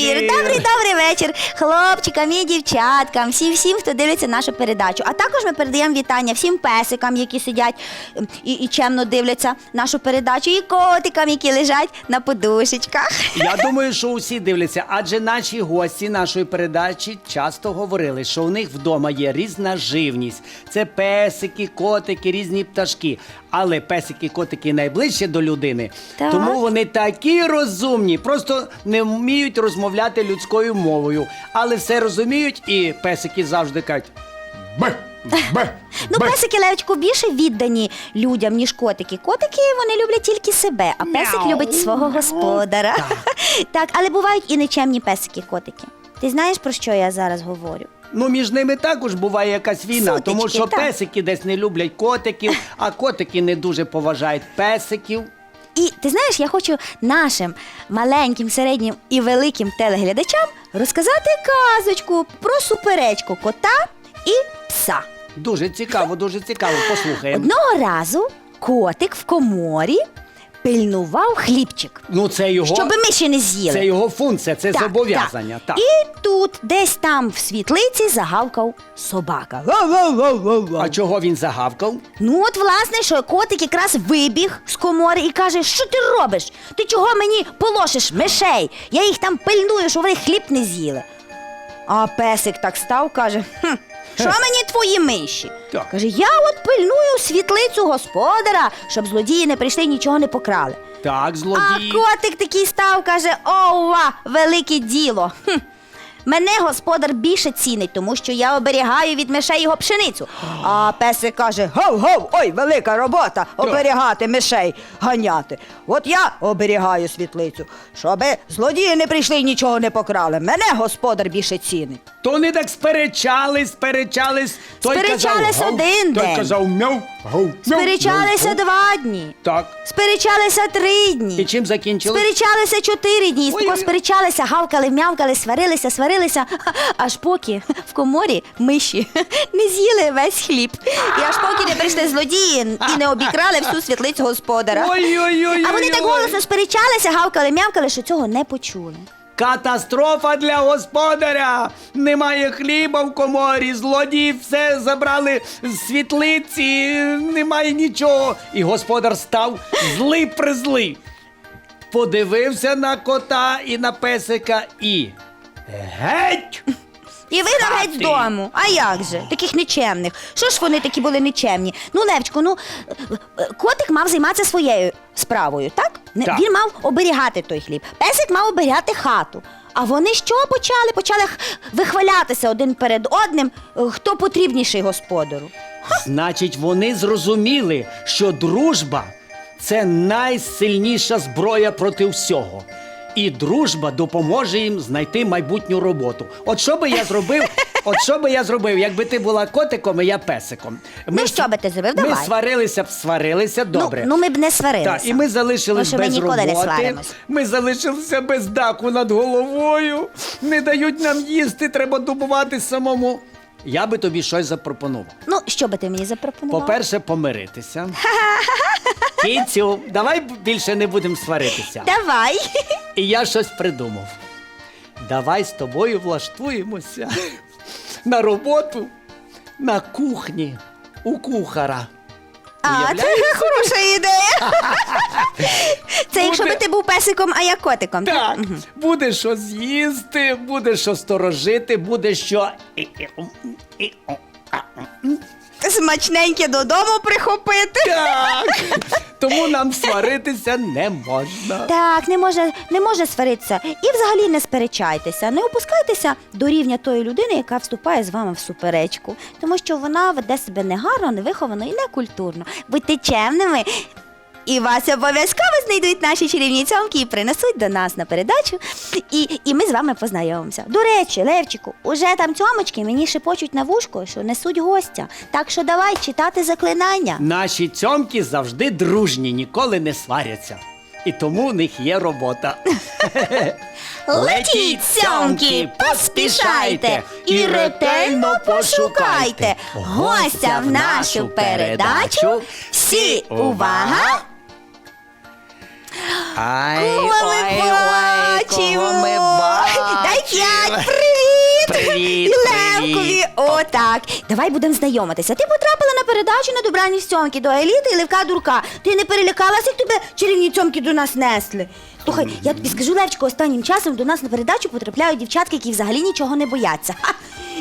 вечір! Добрий добрий вечір хлопчикам і дівчаткам, всім всім, хто дивиться нашу передачу. А також ми передаємо вітання всім песикам, які сидять ем, і, і чемно дивляться нашу передачу, і котикам, які лежать на подушечках. Я думаю, що усі дивляться, адже наші гості нашої передачі часто говорили, що у них вдома є різна живність. Це песики, котики, різні пташки. Але песики, котики найближче до людини, Так. тому вони такі розумні, просто не вміють розмовляти людською мовою, але все розуміють, і песики завжди кажуть. Бе, бе, Ну, бе». песики Левочку більше віддані людям, ніж котики. Котики вони люблять тільки себе, а песик Мяу. любить свого господара. Так, але бувають і нечемні песики-котики. Ти знаєш про що я зараз говорю? Ну, між ними також буває якась війна, Сутички, тому що так. песики десь не люблять котиків, а котики не дуже поважають песиків. І ти знаєш, я хочу нашим маленьким, середнім і великим телеглядачам розказати казочку про суперечку кота і пса. Дуже цікаво, дуже цікаво. Послухаємо. Одного разу котик в коморі пильнував хлібчик, Ну, це його, щоб миші не з'їли. це його функція, це Так, зобов'язання. Так. І тут, десь там в світлиці, загавкав собака. А чого він загавкав? Ну, от, власне, що котик якраз вибіг з комори і каже: Що ти робиш? Ти чого мені полошиш мишей? Я їх там пильную, щоб вони хліб не з'їли. А песик так став, каже: хм, що мені твої миші? Так. Каже, я от пильную світлицю господаря, щоб злодії не прийшли і нічого не покрали. Так, А котик такий став, каже: Ова, велике діло. Хм. Мене господар більше цінить, тому що я оберігаю від мишей його пшеницю. А песик каже: Гов-гов, ой, велика робота оберігати мишей, ганяти. От я оберігаю світлицю, щоби злодії не прийшли і нічого не покрали. Мене господар більше цінить. То вони так сперечались, сперечались. Той Сперечались казав, «Гав», один той день. казав мяу, гав, мяу, Сперечалися мяу, гав. два дні. Так. Сперечалися три дні. І чим закінчили? Сперечалися чотири дні, Ой-ой. Ой. сперечалися, гавкали, м'явкали, сварилися, сварилися, аж поки в коморі миші не з'їли весь хліб. І аж поки не прийшли злодії і не обікрали всю світлицю господара. Ой-ой-ой. А вони так голосно сперечалися, гавкали, м'явкали, що цього не почули. Катастрофа для господаря! Немає хліба в коморі, злодії все забрали з світлиці, немає нічого. І господар став злий призлий. Подивився на кота і на песика і. Геть! І вигнав Хати. геть з дому. А як же? Таких нечемних. Що ж вони такі були нечемні? Ну, Левчко, ну е, котик мав займатися своєю справою, так? Не- Так. Він мав оберігати той хліб. Песик мав оберігати хату. А вони що почали? Почали х- вихвалятися один перед одним, е, хто потрібніший господару. Значить, вони зрозуміли, що дружба це найсильніша зброя проти всього. І дружба допоможе їм знайти майбутню роботу. От що би я зробив? От що би я зробив, якби ти була котиком, і я песиком. Ну, що би ти зробив? Ми Давай. сварилися б, сварилися, добре. Ну, ну ми б не сварилися. Так, і ми залишились Тому що ми без ніколи не роботи. сваримось. Ми залишилися без даху над головою. Не дають нам їсти, треба добувати самому. Я би тобі щось запропонував. Ну, що би ти мені запропонував? По-перше, помиритися. Кінцю, давай більше не будемо сваритися. Давай. І я щось придумав. Давай з тобою влаштуємося на роботу на кухні у кухара. А, це Уявляєш? хороша ідея. Це якщо би ти був песиком, а я котиком. Так, буде що з'їсти, буде що сторожити, буде що. Смачненьке додому прихопити. Так. Тому нам сваритися не можна. Так, не може, не може сваритися. І взагалі не сперечайтеся, не опускайтеся до рівня тої людини, яка вступає з вами в суперечку, тому що вона веде себе негарно, невиховано і некультурно. Будьте чемними. І вас обов'язково знайдуть наші чарівні цьомки і принесуть до нас на передачу. І, і ми з вами познайомимося. До речі, Левчику, уже там цьомочки мені шепочуть на вушко, що несуть гостя. Так що давай читати заклинання. Наші цьомки завжди дружні, ніколи не сваряться. І тому у них є робота. Летіть, сьомки, поспішайте і ретельно пошукайте гостя в нашу передачу. Всі увага! Ай, Кого ми ой, ой, бачимо? кого ми Дай п'ять, привіт! Привіт, Левкові, привіт. отак. Давай будемо знайомитися. Ти потрапила на передачу на добрані сьомки до еліти і Левка Дурка. Ти не перелякалася, як тебе чарівні цьомки до нас несли. Слухай, я тобі скажу, Левчику, останнім часом до нас на передачу потрапляють дівчатки, які взагалі нічого не бояться. Ха!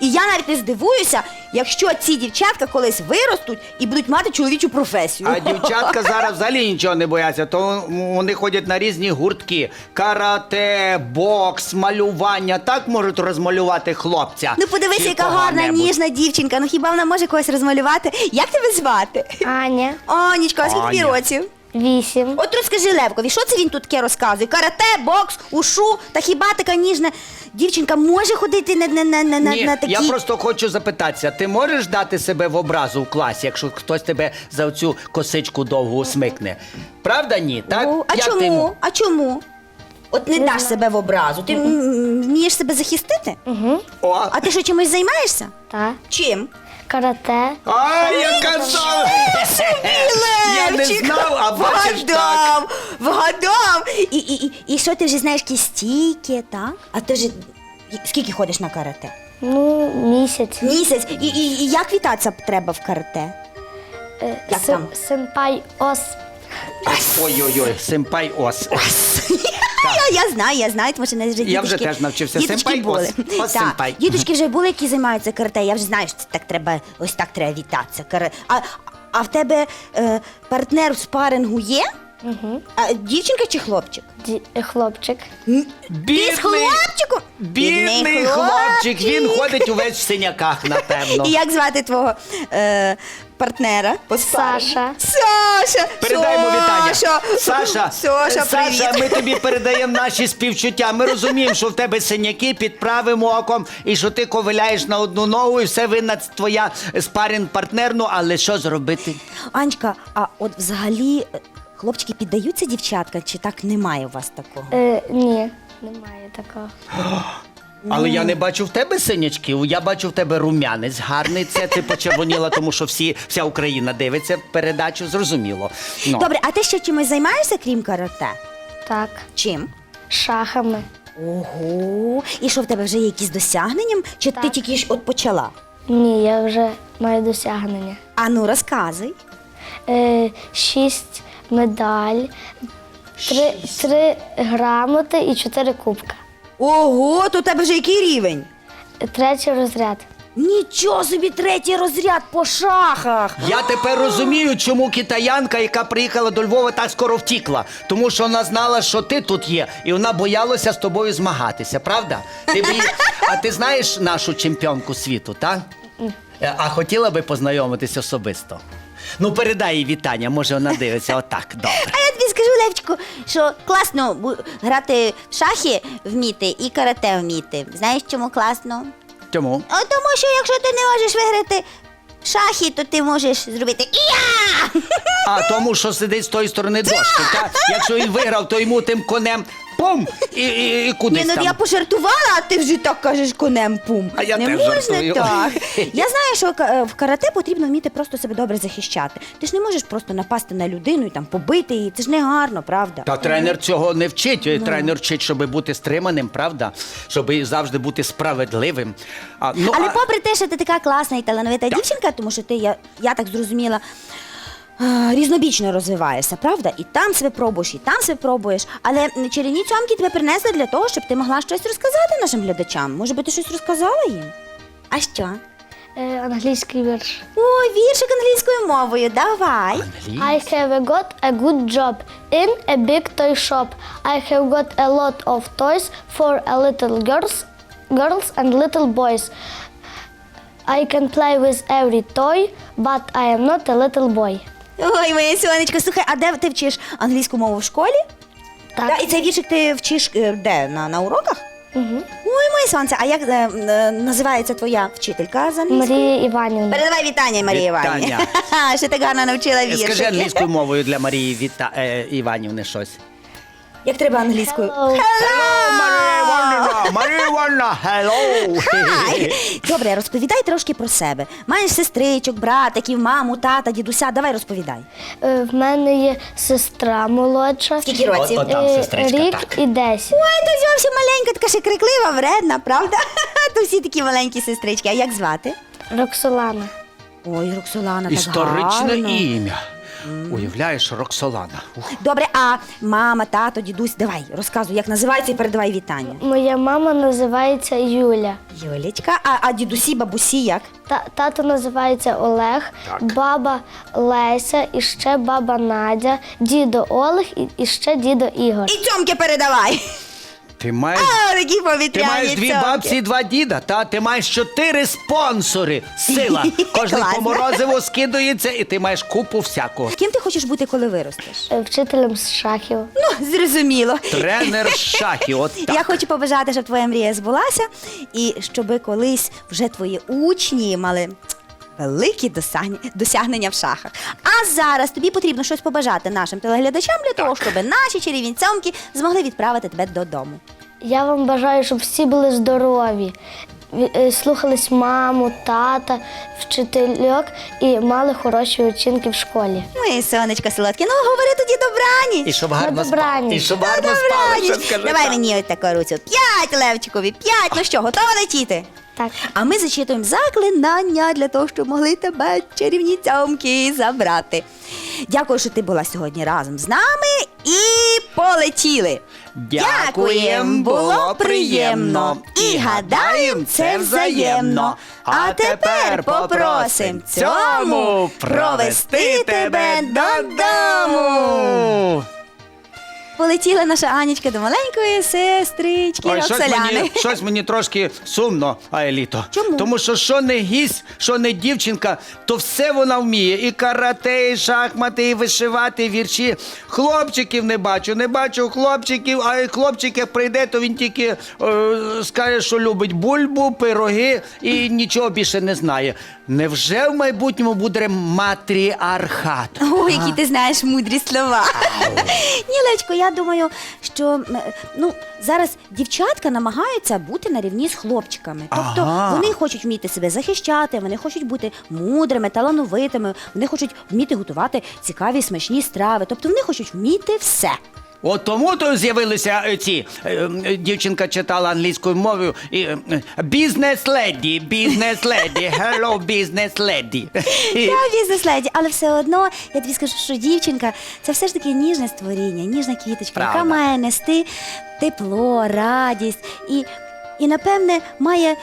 І я навіть не здивуюся, якщо ці дівчатка колись виростуть і будуть мати чоловічу професію. А дівчатка зараз взагалі нічого не бояться, то вони ходять на різні гуртки: карате, бокс, малювання. Так можуть розмалювати хлопця. Ну подивися, Чи яка гарна, кого-небудь. ніжна дівчинка. Ну хіба вона може когось розмалювати? Як тебе звати? Аня, Анічка, а скільки тобі Аня. років? вісім. От розкажи Левкові, що це він тут таке розказує? Карате, бокс, ушу, та хіба така ніжна дівчинка може ходити на, на, на, на, на, Ні, на такі... я просто хочу запитатися, ти можеш дати себе в образу в класі, якщо хтось тебе за цю косичку довгу смикне? Правда, ні? Так? О, а Як ти чому? йому? А чому? От не, даш себе в образу. Ти м, вмієш себе захистити? Угу. О, А ти що чимось займаєшся? Так. Чим? Карате. а, я казав! Я не Левчик, знав, а бачиш так. вгадав, вгадав. І, і, і, і що ти вже знаєш якісь стійки, так? А ти ж скільки ходиш на карате? Ну, місяць. Місяць. І, і, і як вітатися треба в карате? Е, Як сен- там? Сенпай ос. Ой-ой-ой, симпай ос. Я, я знаю, я знаю, тому що не вже Я вже теж навчився. Діточки Сенпай, були. ос, ос Так, сенпай. Діточки вже були, які займаються карате. Я вже знаю, що це так треба, ось так треба вітатися. А, а в тебе е, партнер в спарингу є? Угу. А, дівчинка чи хлопчик? Ді- хлопчик. Ти Бідний, з хлопчиком? бідний хлопчик, він ходить увесь в синяках, напевно. І як звати твого е, партнера? по? Саша. Саша! Передаємо вітання. Саша! Саша, Саша, привіт! Саша, ми тобі передаємо наші співчуття. Ми розуміємо, що в тебе синяки під правим оком, і що ти ковиляєш на одну ногу, і все винна твоя спарінг партнерну, але що зробити? Анечка, а от взагалі е, хлопчики піддаються дівчаткам, чи так немає у вас такого? Е, ні, немає такого. Але я не бачу в тебе синячків, я бачу в тебе рум'янець гарний. Це ти почервоніла, тому що всі, вся Україна дивиться передачу, зрозуміло. Ну. Добре, а ти ще чимось займаєшся, крім карате? Так. Чим? Шахами. Ого. І що в тебе вже є якісь досягнення? Чи ти Так. тільки ж от почала? Ні, я вже маю досягнення. А ну розказуй. Е, шість медаль, три, три грамоти і чотири кубка. Ого, то у тебе вже який рівень? Третій розряд. Нічого собі третій розряд по шахах. Я тепер розумію, чому китаянка, яка приїхала до Львова, так скоро втікла. Тому що вона знала, що ти тут є, і вона боялася з тобою змагатися, правда? Ти б її- А ти знаєш нашу чемпіонку світу, так? Е, А хотіла би познайомитись особисто. Ну, передай їй вітання, може вона дивиться отак. Добре. Левчику, що класно грати в шахи вміти і карате вміти. Знаєш, чому класно? Чому? А тому що якщо ти не можеш виграти шахи, то ти можеш зробити і-я! А тому, що сидить з тої сторони дошки. Та? Якщо він виграв, то йому тим конем пум і, і, і кудись Ні, ну там. я пожартувала, а ти вже так кажеш конем пум. А я не теж можна жартую. так. Я знаю, що в карате потрібно вміти просто себе добре захищати. Ти ж не можеш просто напасти на людину і там побити її. Це ж не гарно, правда? Та тренер цього не вчить. Тренер вчить, щоб бути стриманим, правда? Щоб завжди бути справедливим. А, ну, Але а... попри те, що ти така класна і талановита дівчинка, тому що ти, я, я так зрозуміла, різнобічно розвиваєшся, правда? І там себе пробуєш, і там себе пробуєш. Але чарівні цьомки тебе принесли для того, щоб ти могла щось розказати нашим глядачам. Може би ти щось розказала їм? А що? Е, англійський вірш. Ой, віршик англійською мовою, давай. I have got a good job in a big toy shop. I have got a lot of toys for a little girls, girls and little boys. I can play with every toy, but I am not a little boy. Ой, моє сонечко, слухай, а де ти вчиш англійську мову в школі? Так. Да, і цей віршик ти вчиш е, де? На, на уроках? Угу. Ой, моє сонце, а як е, е, називається твоя вчителька з англійської? Марія Іванівна. Передавай вітання, Марія Вітання. Іванівна. Що ти гарно навчила віршики. Скажи англійською мовою для Марії Віта... е, Іванівни щось. Як треба англійською? Hello. Hello, Hello! Ай! Добре, розповідай трошки про себе. Маєш сестричок, братиків, маму, тата, дідуся. Давай розповідай. Е, В мене є сестра молодша. Скільки років? От- от там Е, сестричка, Рік так. і десять. Ой, то зовсім маленька, така ще криклива, вредна, правда? То всі такі маленькі сестрички. А як звати? Роксолана. Ой, Роксолана, так Історичне гарно. ім'я. Уявляєш, Роксолана. Ух. Добре, а мама, тато, дідусь, давай, розказуй, як називається і передавай вітання. Моя мама називається Юля. Юлічка, а, а дідусі, бабусі як? Та, тато називається Олег, баба Леся, і ще баба Надя, дідо Олег і, і ще дідо Ігор. І цьомки передавай. Ти маєш, А, такі повітряні ти маєш дві цьомки. бабці і два діда, та ти маєш чотири спонсори. Сила. Кожен Класно. по морозиву скидується, і ти маєш купу всякого. Ким ти хочеш бути, коли виростеш? Е, Вчителем з шахів. Ну, зрозуміло. Тренер шахів, от так. Я хочу побажати, щоб твоя мрія збулася, і щоб колись вже твої учні мали великі досягнення, досягнення в шахах. А зараз тобі потрібно щось побажати нашим телеглядачам для того, щоб наші чарівні цьомки змогли відправити тебе додому. Я вам бажаю, щоб всі були здорові, е, слухались маму, тата, вчительок і мали хороші оцінки в школі. Моє сонечко солодке, ну говори тоді добраніч. І щоб гарно спали. І щоб гарно спали. скажи, Давай мені ось таку руцю. П'ять, Левчикові, п'ять. Ну що, готова летіти? Так. А ми зачитуємо заклинання для того, щоб могли тебе чарівні цьомки забрати. Дякую, що ти була сьогодні разом з нами і полетіли. Дякуєм, було приємно. І гадаєм, це взаємно. А тепер попросим цьому провести тебе додому. Полетіла наша Анічка до маленької сестрички Ой, щось Роксоляни. мені, щось мені трошки сумно, Аеліто. Чому? Тому що що не гість, що не дівчинка, то все вона вміє. І карате, і шахмати, і вишивати, і вірші. Хлопчиків не бачу, не бачу хлопчиків, а і хлопчик як прийде, то він тільки е, скаже, що любить бульбу, пироги і нічого більше не знає. Невже в майбутньому буде матріархат? О, які ти знаєш мудрі слова. Ні, Лечко, я думаю, що м, ну, зараз дівчатка намагаються бути на рівні з хлопчиками. Тобто Ага. вони хочуть вміти себе захищати, вони хочуть бути мудрими, талановитими, вони хочуть вміти готувати цікаві смачні страви. Тобто вони хочуть вміти все. От тому то з'явилися е, ці е, дівчинка читала англійською мовою і бізнес леді, бізнес леді, hello, бізнес леді. Я бізнес-леді, але все одно я тобі скажу, що дівчинка це все ж таки ніжне створіння, ніжна квіточка, яка має нести тепло, радість і, і напевне, має.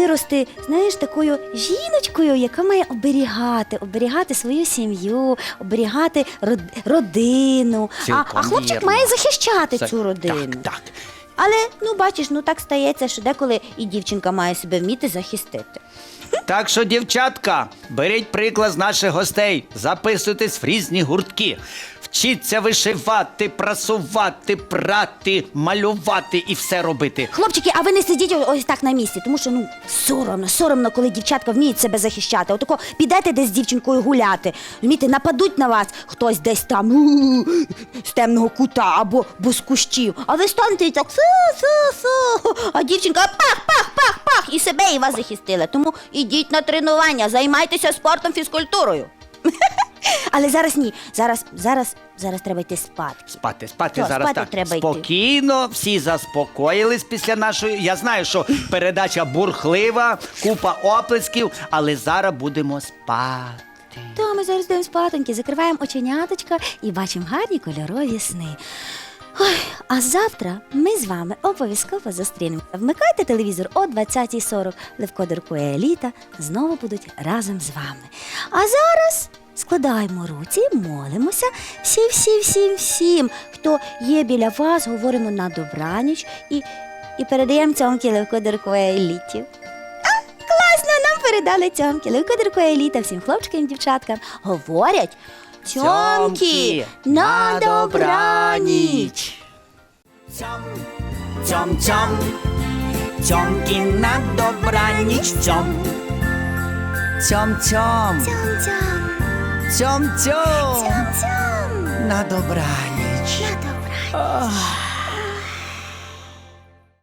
Вирости, знаєш, такою жіночкою, яка має оберігати, оберігати свою сім'ю, оберігати род- родину. А, Цілком а хлопчик вірно. має захищати Це- цю родину. Так, так. Але ну бачиш, ну так стається, що деколи і дівчинка має себе вміти захистити. Так що, дівчатка, беріть приклад з наших гостей, записуйтесь в різні гуртки. Вчіться вишивати, прасувати, прати, малювати і все робити. Хлопчики, а ви не сидіть ось так на місці, тому що ну соромно, соромно, коли дівчатка вміють себе захищати. Отако підете десь з дівчинкою гуляти. Розумієте, нападуть на вас хтось десь там з темного кута або, з кущів. А ви станете так су-су-су. А дівчинка пах, пах, пах, пах, і себе і вас захистила. Тому ідіть на тренування, займайтеся спортом, фізкультурою. Але зараз ні. Зараз, зараз, зараз треба йти спати. Спати, спати Що, зараз спати так. треба йти. Спокійно, всі заспокоїлись після нашої. Я знаю, що передача бурхлива, купа оплесків, але зараз будемо спати. То ми зараз йдемо спатоньки, закриваємо оченяточка і бачимо гарні кольорові сни. Ой, а завтра ми з вами обов'язково зустрінемося. Вмикайте телевізор о 20.40. Левко Дурко і Еліта знову будуть разом з вами. А зараз складаємо руці, молимося всім, всім, всім, всім, хто є біля вас, говоримо на добраніч і, і передаємо цьомки Левко Дурко і Еліті. Класно, нам передали цьомки. Левкодерко еліта всім хлопчикам і дівчаткам говорять цьомки на добраніч. Цьом, цьом, цьом, цьомки на добраніч, цьом. Цьом, цьом, цьом, цьом, цьом-цьом, на добраніч. на добраніч.